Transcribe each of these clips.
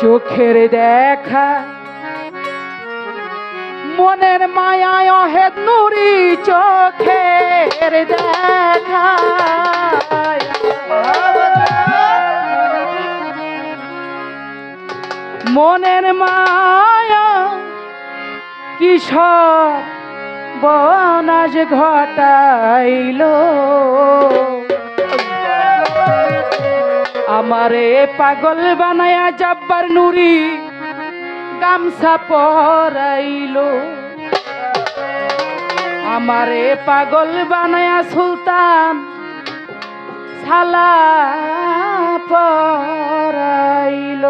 চোখের দেখা। মনের মায়ায় অহেদ নুরি চোখের দেখা। মনের মায়া কিশোর বনাজ ঘটাইল? আমারে পাগল বানায়া জব্বার নুরি গামছা পরাইল। আমারে পাগল বানায়া সুলতান সালা পরাইল।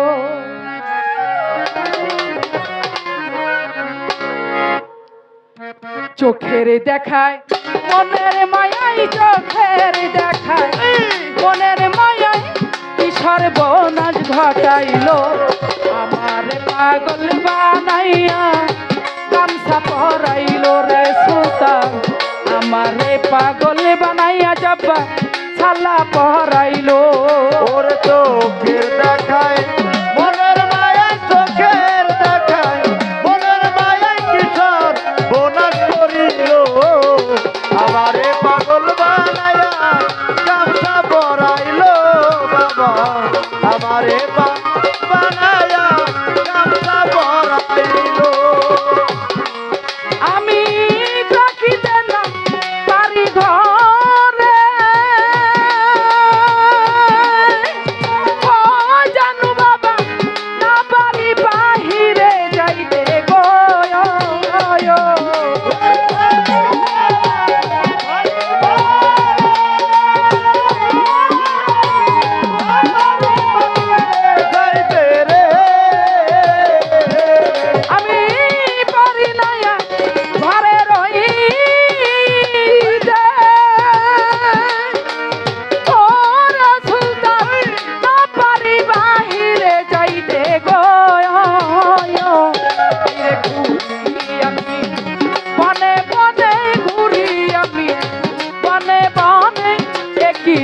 চোখের দেখায়, মনের মায়াই চোখের দেখায়, মনের সর্বনাশ ঘটাইল। আমার পাগল বানাইয়া গামছা পরাইল রে সুতা আমার পাগল বানাইয়া যাবা ছালা পরাইল। ওর তো দেখায় আমারে বানায়া গামছা পরাইল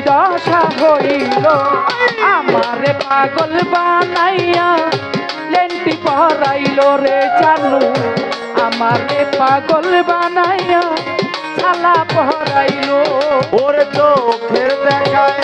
দশা হইল। আমারে পাগল বানাইয়া লেন্টি পরাইল রে চালু আমারে পাগল বানাইয়া ছালা পরাইল। ওরে চোখের দেখায়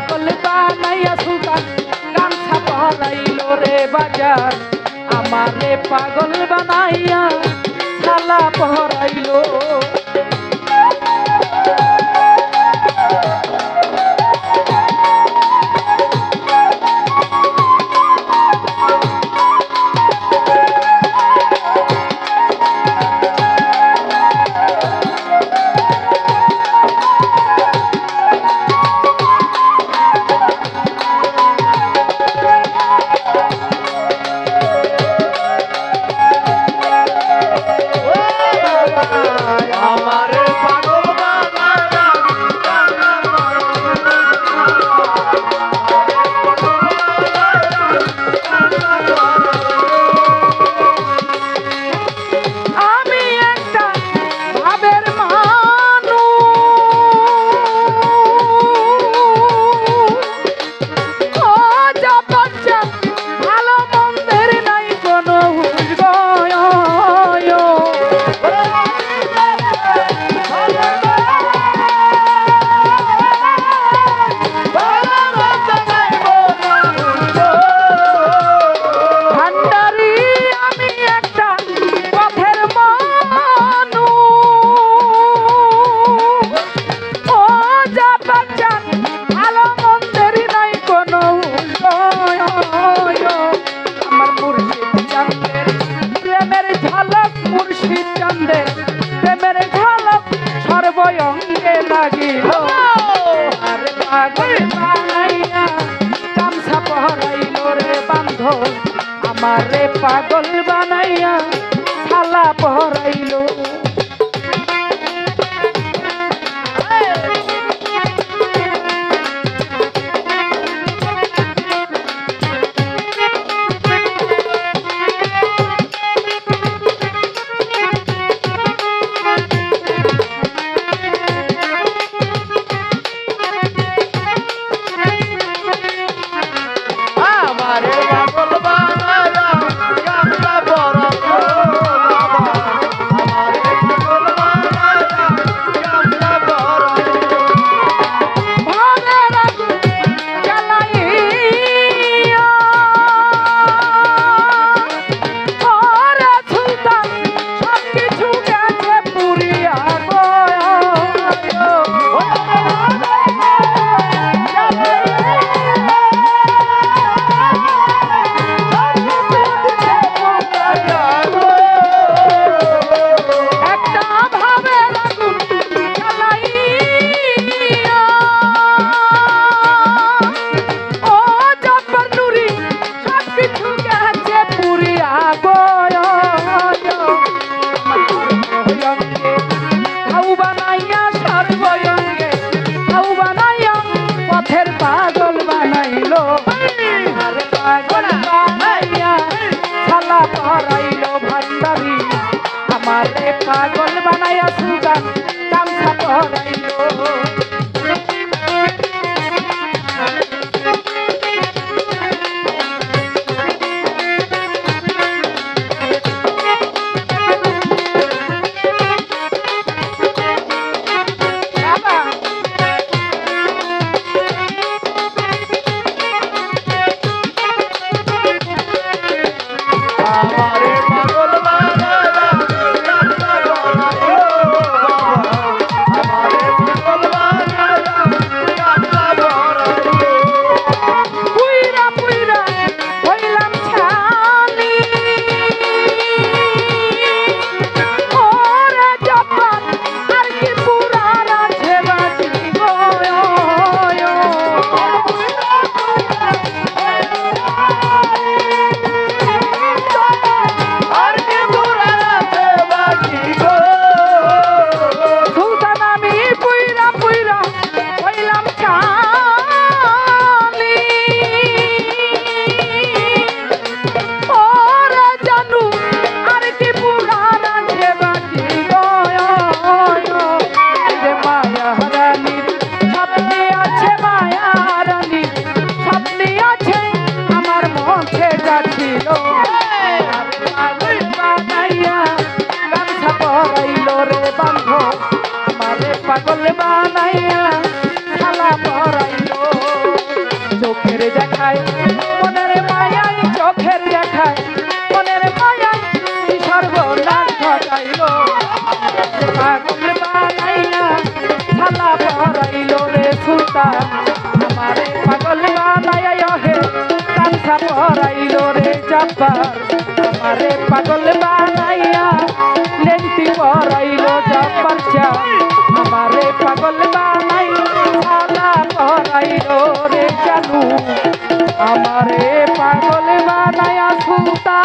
পাগল বানাইয়া সুলতান গামছা পরাইল রে বাজার। আমারে পাগল বানাইয়া সালা পরাইল লাগিল। বানাইয়া গামছা বান্ধ। আমারে পাগল বানাইয়া শালা পহরাইল। সুদা পাগল বানাইয়া থালা পরাইল রে সুতা আমার পাগল বানাইয়া হে কাঁথা পরাইল রে জাপার আমারে পাগল বানাইয়া লেন্তি পরাইল জাপার চা আমারে পাগল বানাই থালা পরাইল রে জানু সুতা